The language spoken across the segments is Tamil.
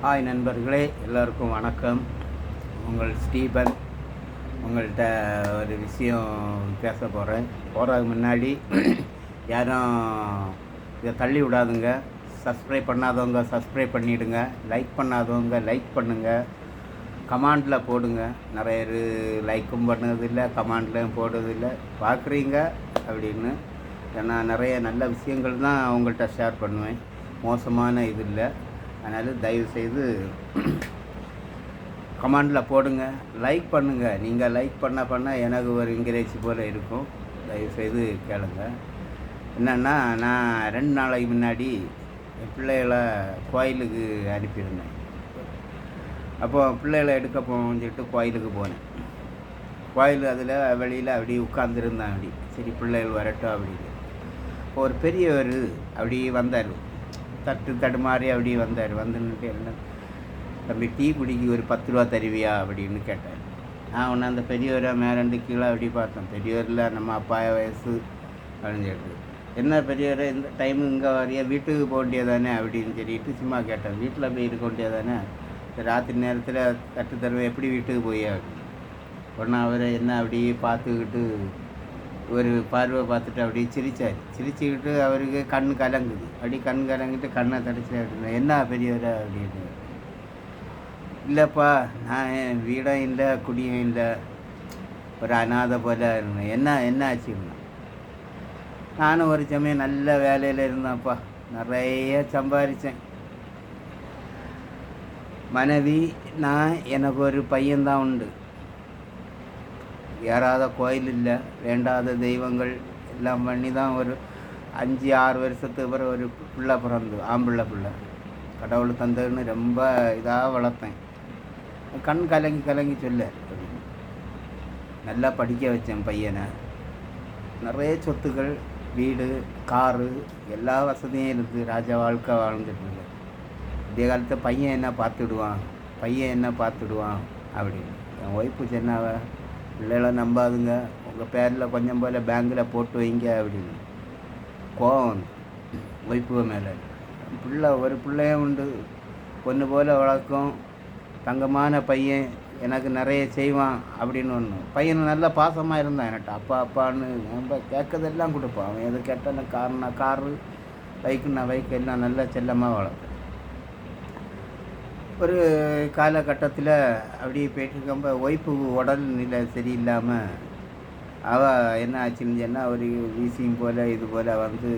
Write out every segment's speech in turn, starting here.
ஹாய் நண்பர்களே எல்லோருக்கும் வணக்கம். உங்கள் ஸ்டீபன் உங்கள்கிட்ட ஒரு விஷயம் பேச போகிறேன் போகிறதுக்கு முன்னாடி யாரும் இதை தள்ளி விடாதுங்க. சப்ஸ்கிரைப் பண்ணாதவங்க சப்ஸ்கிரைப் பண்ணிவிடுங்க லைக் பண்ணாதவங்க லைக் பண்ணுங்கள் கமாண்டில் போடுங்க. நிறைய பேர் லைக்கும் பண்ணதில்லை கமாண்ட்லையும் போடுறதில்லை. பார்க்குறீங்க அப்படின்னு. ஏன்னா நிறைய நல்ல விஷயங்கள் தான் அவங்கள்ட்ட ஷேர் பண்ணுவேன். மோசமான இது இல்லை. அதனால் தயவுசெய்து கமெண்டில் போடுங்க. லைக் பண்ணுங்கள் நீங்கள் லைக் பண்ண பண்ண எனக்கு ஒரு என்கரேஜ் போல் இருக்கும். தயவுசெய்து கேளுங்க. என்னென்னா நான் ரெண்டு நாளைக்கு முன்னாடி என் பிள்ளைகளை கோயிலுக்கு அனுப்பியிருந்தேன். அப்போ பிள்ளைகளை எடுக்க போகணும்னு சொல்லிட்டு கோயிலுக்கு போனேன். கோயில் அதில் வெளியில் அப்படி உட்காந்துருந்தேன் அப்படி சரி பிள்ளைகள் வரட்டும் அப்படின்னு. ஒரு பெரியவர் அப்படி வந்தார். தட்டு தடுமாறி அப்படி வந்தார். வந்துன்னுட்டு என்ன தம்பி டீ குடிக்கு ஒரு பத்து ரூபா தருவியா? அப்படின்னு கேட்டார். நான் ஒன்று அந்த பெரியவரை மேரண்டு கீழே அப்படி பார்த்தேன். பெரியவரில் நம்ம அப்பா வயசு அப்படின்னு சொல்லிட்டு. என்ன பெரியவரை இந்த டைம் இங்கே வரைய வீட்டுக்கு போக வேண்டியதானே? அப்படின்னு சொல்லிட்டு சும்மா கேட்டேன். வீட்டில் போய் இருக்க வேண்டியதானே? ராத்திரி நேரத்தில் தட்டு தருவேன் எப்படி வீட்டுக்கு போய்? ஒன்றா அவர் என்ன அப்படியே பார்த்துக்கிட்டு ஒரு பார்வை பார்த்துட்டு அப்படியே சிரித்தார் சிரிச்சுக்கிட்டு அவருக்கு கண் கலங்குது. அப்படி கண் கலங்கிட்டு கண்ணை தடிச்சு என்ன பெரியவர? அப்படின்னு. இல்லைப்பா நான் என் வீடும் இல்லை குடியும் இல்லை. ஒரு அனாதை போல இருந்தேன். என்ன என்ன ஆச்சுன்னா? நானும் ஒரு சமயம் நல்ல வேலையில் இருந்தேன்ப்பா. நிறைய சம்பாதிச்சேன் மனைவி நான் எனக்கு ஒரு பையன்தான் உண்டு. ஏறாத கோயில் இல்லை வேண்டாத தெய்வங்கள் எல்லாம் பண்ணி தான் ஒரு அஞ்சு ஆறு வருஷத்துக்கு பிறகு ஒரு பிள்ளை பிறந்து ஆம்பிள்ளை பிள்ளை. கடவுள் தந்ததுன்னு ரொம்ப இதாக வளர்த்தேன். கண் கலங்கி கலங்கி சொல்ல. நல்லா படிக்க வச்சேன் பையனை. நிறைய சொத்துக்கள் வீடு காரு எல்லா வசதியும் இருக்குது ராஜா வாழ்க்கை வாழ்ந்துட்டு இருக்கு இந்த காலத்தை பையன் என்ன பார்த்துடுவான்? பையன் என்ன பார்த்துடுவான்? அப்படின்னு. என் ஒய்ஃபு சொன்னாவ பிள்ளைகளை நம்பாதுங்க. உங்கள் பேரில் கொஞ்சம் போல் பேங்கில் போட்டு வைங்க அப்படின்னு. கோவம். ஒய்ப்பு மேலே. பிள்ளை ஒரு பிள்ளையும் உண்டு. பொண்ணு போல் வளர்க்கும். தங்கமான பையன். எனக்கு நிறைய செய்வான் அப்படின்னு ஒன்று பையன் நல்லா பாசமாக இருந்தான். என்கிட்ட அப்பா அப்பான்னு ரொம்ப கேட்கறதெல்லாம் கொடுப்பான். அவன் எது கேட்டான காரணம் காரு பைக்குன்னா பைக் எல்லாம் நல்லா செல்லமாக வளர்ப்பேன் ஒரு காலகட்டத்தில் அப்படியே போயிட்டுருக்கப்ப ஒய்ஃபு உடல் நிலை சரியில்லாமல் அவள் என்ன ஆச்சுன்னு சொன்னால் ஒரு வீசியும் போல் இது போல் வந்து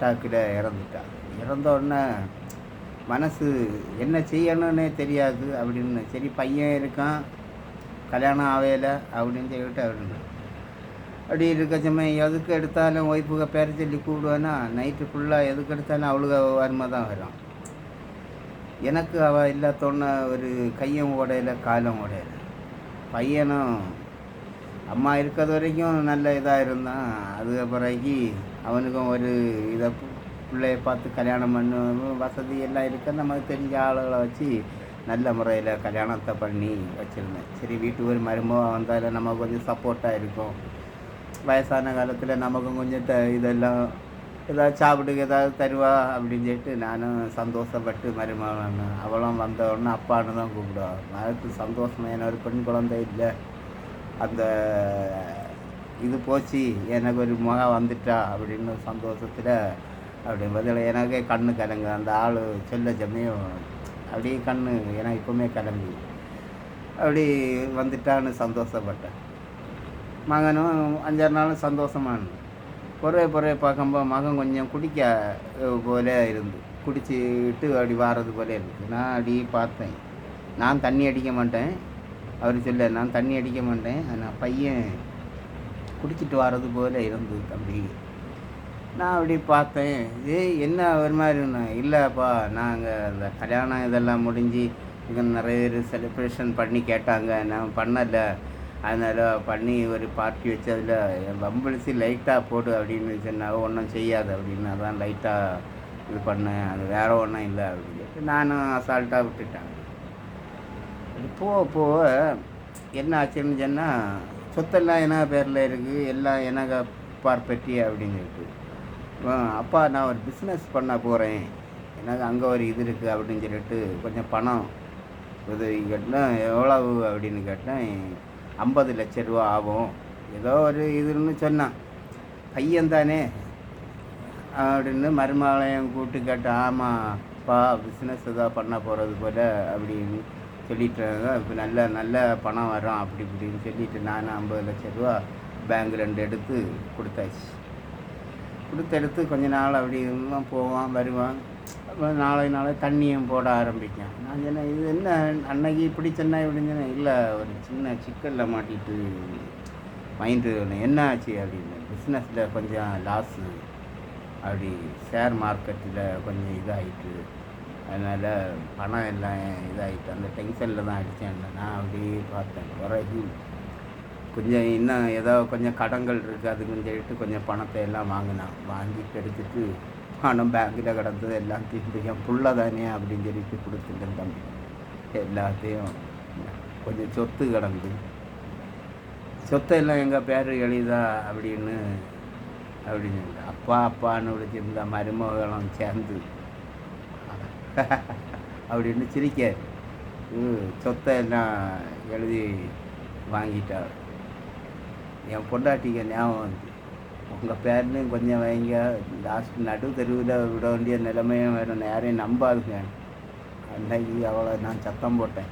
டாக்கில் இறந்துட்டான் இறந்த உடனே மனசு என்ன செய்யணும்னே தெரியாது அப்படின்னு. சரி பையன் இருக்கான் கல்யாணம் ஆவையில் அப்படின்னு சொல்லிட்டு அப்படின்னு அப்படி இருக்க சமயம் எதுக்கு எடுத்தாலும் ஒய்ஃபுக பேர சொல்லி கூப்பிடுவேன்னா நைட்டு ஃபுல்லாக எதுக்கு எடுத்தாலும் அவளுக்கு வறுமை தான் வரும். எனக்கு அவள் இல்லாதோன்ன ஒரு கையும் உடையில காலம் உடையில பையனும் அம்மா இருக்கிறது வரைக்கும் நல்ல இதாக இருந்தான். அதுக்கு பிறகு அவனுக்கும் ஒரு இதை பிள்ளைய பார்த்து கல்யாணம் பண்ண வசதி எல்லாம் இருக்க. நமக்கு தெரிஞ்ச ஆளுகளை வச்சு நல்ல முறையில் கல்யாணத்தை பண்ணி வச்சுருந்தேன். சரி வீட்டுக்கு ஒரு மருமகம் வந்தால் நமக்கு கொஞ்சம் சப்போர்ட்டாக இருக்கும். வயசான காலத்தில் நமக்கும் கொஞ்சம் த இதெல்லாம் ஏதாவது சாப்பிட்டுக்கு ஏதாவது தருவா அப்படின்னு சொல்லிட்டு நானும் சந்தோஷப்பட்டு மருமகன் அவளும் வந்த உடனே அப்பான்னு தான் கூப்பிடுவாள் அதுக்கு சந்தோஷமாக என்ன ஒரு பெண் குழந்தை இல்லை. அந்த இது போச்சு எனக்கு ஒரு முக வந்துட்டா அப்படின்னு சந்தோஷத்தில் அப்படி பதில் எனக்கே கண்ணு கலங்கு அந்த ஆள் சொல்ல சமயம் அப்படியே கண்ணு எனக்கு இப்போவுமே கலங்கு அப்படி வந்துட்டான்னு சந்தோஷப்பட்டேன். மகனும் அஞ்சாறு நாளும் சந்தோஷமான பொறைய புறவை பார்க்கும்போது மகன் கொஞ்சம் குடிக்க போல இருந்து. குடிச்சுட்டு அப்படி வாரது போல இருந்து நான் அப்படி பார்த்தேன். நான் தண்ணி அடிக்க மாட்டேன். அவர் சொல்ல நான் தண்ணி அடிக்க மாட்டேன். ஆனால் பையன் குடிச்சிட்டு வர்றது போல இருந்து தம்பி. நான் அப்படி பார்த்தேன். ஏய் என்ன ஒரு மாதிரி இருந்தேன் இல்லைப்பா நாங்கள் அந்த கல்யாணம் இதெல்லாம் முடிஞ்சு இங்கே நிறைய பேர் செலிப்ரேஷன் பண்ணி கேட்டாங்க. நான் பண்ணலை. அதனால் பண்ணி ஒரு பார்ட்டி வச்சதில் என் பம்பளிச்சு லைட்டாக போடு அப்படின்னு சொன்னாங்க. ஒன்றும் செய்யாது அப்படின்னு. அதான் லைட்டாக இது பண்ணேன். அது வேறு ஒன்றும் இல்லை அப்படின்னு சொல்லிட்டு நானும் அசால்ட்டாக விட்டுட்டேன். போக போக என்ன ஆச்சுன்னு சொன்னால் சொத்தெல்லாம் என்ன பேரில் இருக்குது எல்லாம் எனக்கு பார்ப்பட்டி அப்படின்னு சொல்லிட்டு. அப்பா நான் ஒரு பிஸ்னஸ் பண்ண போகிறேன் எனக்கு அங்கே ஒரு இது இருக்குது அப்படின்னு சொல்லிட்டு கொஞ்சம் பணம் உதவி கேட்டேன் எவ்வளவு அப்படின்னு கேட்டேன். ஐம்பது லட்ச ரூபா ஆகும். ஏதோ ஒரு இதுன்னு சொன்னான் பையன் தானே. அப்படின்னு மருமகளையும் கூப்பிட்டு கேட்டேன் ஆமாப்பா பிஸ்னஸ் ஏதோ பண்ண போகிறது போல் அப்படின்னு சொல்லிட்டாங்க. இப்போ நல்ல நல்ல பணம் வரும் அப்படி இப்படின்னு சொல்லிட்டு நானும் ஐம்பது லட்ச ரூபா பேங்க் ரெண்டு எடுத்து கொடுத்தாச்சு. கொடுத்து எடுத்து கொஞ்ச நாள் அப்படி இருந்தான் போவான் வருவான். நாளை நாளை தண்ணியும் போட ஆரம்பிக்கும். நான் சொன்னேன் இது என்ன? அன்னைக்கு இப்படி சொன்னா இப்படின்னு சொன்னேன் இல்லை ஒரு சின்ன சிக்கலில் மாட்டிட்டு மைண்டு என்ன ஆச்சு? அப்படின்னு. பிஸ்னஸில் கொஞ்சம் லாஸு அப்படி ஷேர் மார்க்கெட்டில் கொஞ்சம் இதாகிட்டு அதனால் பணம் எல்லாம் இதாகிட்டு அந்த டென்ஷனில் தான் அடித்தேன் நான் அப்படியே பார்த்தேன். பிறகு கொஞ்சம் இன்னும் ஏதோ கொஞ்சம் கடங்கள் இருக்குது அதுக்குன்னு சொல்லிட்டு கொஞ்சம் பணத்தை எல்லாம் வாங்கினான். வாங்கி எடுத்துட்டு பணம் பேங்க்கில் கிடந்தது எல்லாத்தையும் என் புள்ள தானே அப்படின்னு சொல்லிட்டு கொடுத்துட்டேன் தம்பி. எல்லாத்தையும் கொஞ்சம் சொத்து கிடந்து. சொத்தெல்லாம் எங்கள் பேர் எழுதா அப்படின்னு அப்படின்னு அப்பா அப்பான்னு விളിச்சிருந்த மருமகளும் சேர்ந்து அப்படின்னு சிரிக்க சொத்தை எல்லாம் எழுதி வாங்கிட்டார் என் பொண்டாட்டிக்கு ஞாபகம் வந்து உங்கள் பேர்லையும் கொஞ்சம் வைங்க. லாஸ்ட் நடு தெருவில் விட வேண்டிய நிலைமையும் வேணும். நேரையும் நம்பாதுங்க. அன்னைக்கு அவ்வளோ நான் சத்தம் போட்டேன்.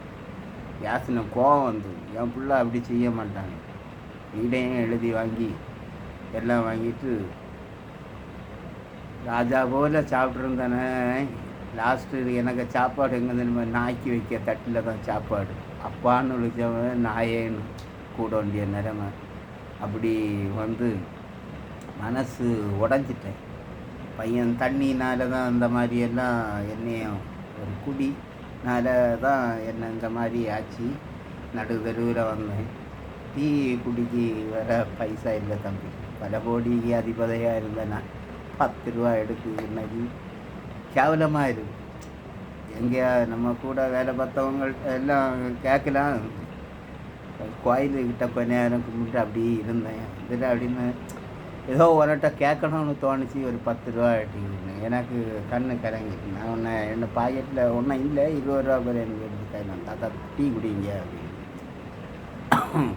யாசனை கோவம் வந்து என் பிள்ளை அப்படி செய்ய மாட்டாங்க. வீடையும் எழுதி வாங்கி எல்லாம் வாங்கிட்டு ராஜா போல சாப்பிட்ருந்தானே லாஸ்ட்டு எனக்கு சாப்பாடு எங்கே தெரியுமா? நாய்க்கு வைக்க தட்டில் தான் சாப்பாடு. அப்பான்னு விழிச்சவன் நாயேன்னு கூட வேண்டிய நிலைமை. அப்படி வந்து மனசு உடஞ்சிட்டேன். பையன் தண்ணினால தான் இந்த மாதிரி எல்லாம் என்னையும் ஒரு குடினால தான் என்ன இந்த மாதிரி ஆச்சு. நடு தெருவில் வந்தேன். டீ குடிக்கு வர பைசா இல்லை தம்பி. பல கோடிக்கு அதிபதியாக இருந்தேன். நான் பத்து ரூபா எடுத்து இன்னைக்கு. கேவலமாக இருக்கு எங்கேயா நம்ம கூட வேலை பார்த்தவங்கள்ட்ட எல்லாம் கேட்கலாம். கோயிலுக்கிட்ட கொஞ்ச நேரம் கும்பிட்டு அப்படி இருந்தேன். இதில் அப்படின்னு ஏதோ உன்கிட்ட கேட்கணும்னு தோணுச்சு ஒரு பத்து ரூபா எடுத்துக்கிட்டு எனக்கு கண்ணு கலங்கிட்டு நான் ஒன்று என்ன பாக்கெட்டில் ஒன்றும் இல்லை இருபது ரூபா பேர் எனக்கு எடுத்து நான் தாத்தா டீ குடிங்க அப்படின்னு.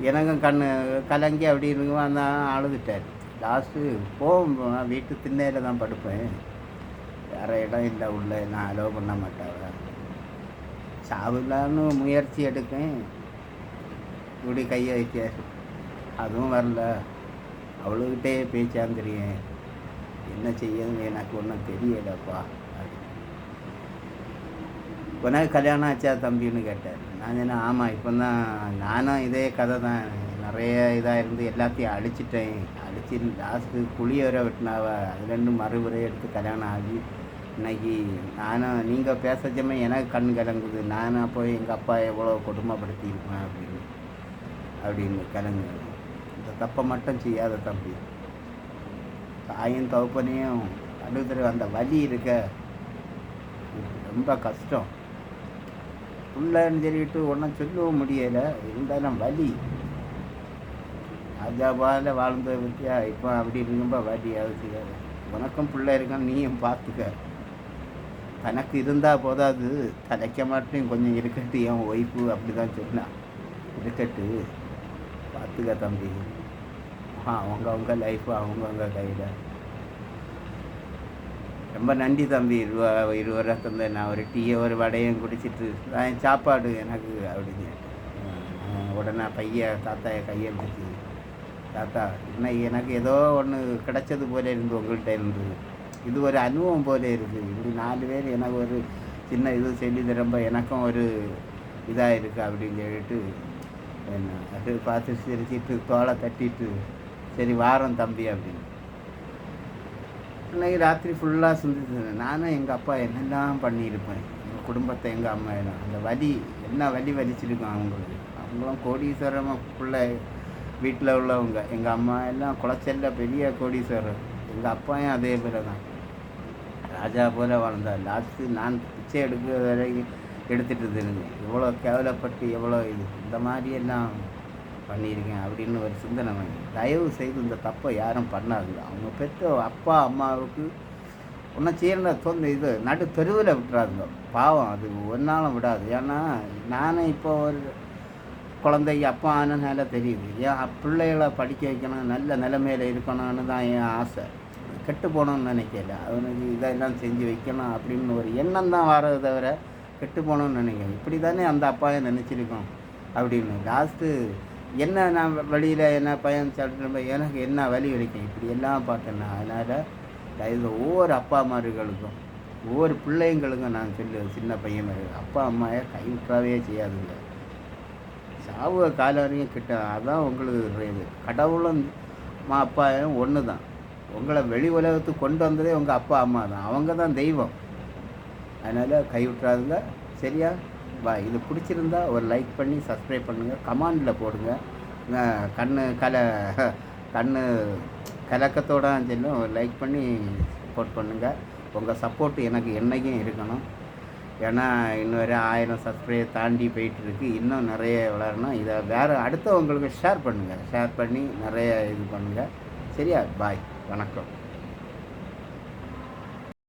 எனக்கும் கண்ணு கலங்கி அப்படி இருக்கும்போது அந்த அழுதுட்டார். லாஸ்ட்டு போகும் வீட்டு திண்ணையில் தான் படுப்பேன். வேறு இடம் இல்லை உள்ள நான் அலோவ் பண்ண மாட்டாங்க. சாவில்லான்னு முயற்சி எடுக்கேன். இப்படி கையை வைக்க. அதுவும் வரல. அவளுக்கிட்டே பேச்சாந்திரியேன் என்ன செய்யணும் எனக்கு ஒன்றும் தெரியலப்பா உனக்கு கல்யாணம் ஆச்சா தம்பின்னு கேட்டார் நான் சொன்னேன் ஆமாம் இப்போ தான் நானும் இதே கதை தான். நிறைய இதாக இருந்து எல்லாத்தையும் அழிச்சிட்டேன். அழிச்சு லாஸ்ட்டு குழியோர வெட்டினாவ. அதுலேருந்து மறுமுறை எடுத்து கல்யாணம் ஆகி இன்னைக்கு நானும் நீங்கள் பேசச்சமே எனக்கு கண் கலங்குது. நானும் போய் எங்கள் அப்பா எவ்வளோ கொடுமைப்படுத்தியிருப்பேன் அப்படின்னு அப்படின்னு கலங்குது தப்பை மட்டும் செய்யாத தம்பி. தாயும் தகப்பனையும் அழுதுற அந்த வலி இருக்க ரொம்ப கஷ்டம். புள்ளன்னு சொல்லிட்டு ஒன்றும் சொல்லவும் முடியலை. இருந்தாலும் வலி. ராஜாபால வாழ்ந்த பற்றியா இப்போ அப்படி ரொம்ப வலி அவசியம் உனக்கும் பிள்ளை இருக்கான்னு நீயும் பார்த்துக்க. தனக்கு இருந்தால் போதாது. தலைக்க மாட்டேன் கொஞ்சம் இருக்கட்டு என் ஒய்ஃபு அப்படி தான் சொன்னான் இருக்கட்டு பார்த்துக்க தம்பி. அவங்கவுங்க லைஃப்பு அவங்கவுங்க கையில் ரொம்ப நன்றி தம்பி. இருவா இருபது தந்த நான் ஒரு டீயை ஒரு வடையும் குடிச்சிட்டு நான் சாப்பாடு எனக்கு அப்படின்னு. உடனே பையன் தாத்தாய கையை பிடிச்சி தாத்தா இன்னைக்கு எனக்கு ஏதோ ஒன்று கிடைச்சது போல இருந்து உங்கள்கிட்ட இருந்து. இது ஒரு அனுபவம் போல இருக்குது இப்படி நாலு பேர் எனக்கு ஒரு சின்ன இது சொல்லி திரும்ப எனக்கும் ஒரு இதாக இருக்குது அப்படின்னு சொல்லிட்டு என்ன அது பார்த்து சிரிச்சிட்டு தோலை தட்டிட்டு சரி வாரம் தம்பி அப்படின்னு. இன்னைக்கு ராத்திரி ஃபுல்லாக சிந்திச்சு நானும் எங்கள் அப்பா என்னெல்லாம் பண்ணியிருப்பேன். எங்கள் குடும்பத்தை எங்கள் அம்மா எல்லாம். அந்த வலி என்ன வலி வலிச்சிருக்கோம் அவங்களுக்கு. அவங்களும் கோடீஸ்வரமாக பிள்ளை வீட்டில் உள்ளவங்க. எங்கள் அம்மா எல்லாம் குளச்சல்ல பெரிய கோடீஸ்வரர். எங்கள் அப்பாயும் அதே போல தான். ராஜா போல வாழ்ந்தார். லாஸ்ட்டு நான் பிச்சை எடுக்கிற வரைக்கும் எடுத்துகிட்டு இருந்தேன். எவ்வளோ கேவலப்பட்டு எவ்வளோ இது. இந்த மாதிரி எல்லாம் பண்ணியிருக்கேன் அப்படின்னு ஒரு சிந்தனை வந்து தயவு செய்து இந்த தப்பை யாரும் பண்ணாதுங்க. அவங்க பெற்ற அப்பா அம்மாவுக்கு ஒன்றும் செய்யற சொந்த இது நடு தெருவில் விட்டுறாதுங்க. பாவம் அது ஒன்றாலும் விடாது. ஏன்னா நானே இப்போ ஒரு குழந்தைக்கு அப்பா ஆனதுனால தெரியுது. ஏன் பிள்ளைகளை படிக்க வைக்கணும் நல்ல நிலைமையில் இருக்கணும்னு தான் என் ஆசை. கெட்டு போகணும்னு நினைக்கல. அவனுக்கு இதெல்லாம் செஞ்சு வைக்கணும் அப்படின்னு ஒரு எண்ணம் தான் வரதை தவிர கெட்டு போகணும்னு நினைக்கிறேன் இப்படி தானே அந்த அப்பாவை நினச்சிருக்கோம் அப்படின்னு. லாஸ்ட்டு என்ன நான் வழியில் என்ன பயன் சாப்பிட்டு எனக்கு என்ன வழி கிடைக்கும் இப்படி எல்லாம் பார்த்தேன்னா அதனால் தயவு ஒவ்வொரு அப்பா அம்மார்களுக்கும் ஒவ்வொரு பிள்ளைங்களுக்கும் நான் சொல்லுவேன் சின்ன பையன் மாதிரி. அப்பா அம்மாவை கைவிட்டாவே செய்யாதுங்க. சாவு கால வரையும் கிட்ட அதான் உங்களுக்கு இது. கடவுளும் அம்மா அப்பாவும் ஒன்று தான் உங்களை வெளி உலகத்துக்கு கொண்டு வந்ததே உங்கள் அப்பா அம்மா தான். அவங்க தான் தெய்வம். அதனால் கைவிட்றாதுங்க சரியா? பாய். இது பிடிச்சிருந்தா ஒரு லைக் பண்ணி சப்ஸ்கிரைப் பண்ணுங்கள் கமாண்டில் போடுங்க. கண்ணு கல கண்ணு கலக்கத்தோட செல்லும். ஒரு லைக் பண்ணி சப்போர்ட் பண்ணுங்கள் உங்கள் சப்போர்ட் எனக்கு என்றைக்கும் இருக்கணும். ஏன்னா இன்னும் வரை ஆயிரம் சப்ஸ்கிரைப் தாண்டி போயிட்டுருக்கு. இன்னும் நிறைய வளரணும். இதை வேறு அடுத்தவங்களுக்கு ஷேர் பண்ணுங்கள் ஷேர் பண்ணி நிறைய இது பண்ணுங்கள் சரியா? பாய். வணக்கம்.